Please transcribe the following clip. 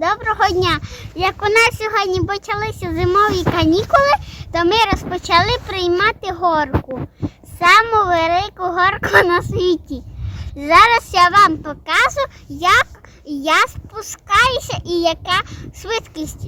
Доброго дня! Як у нас сьогодні почалися зимові канікули, то ми розпочали приймати горку. Саму велику горку на світі. Зараз я вам покажу, як я спускаюся і яка швидкість.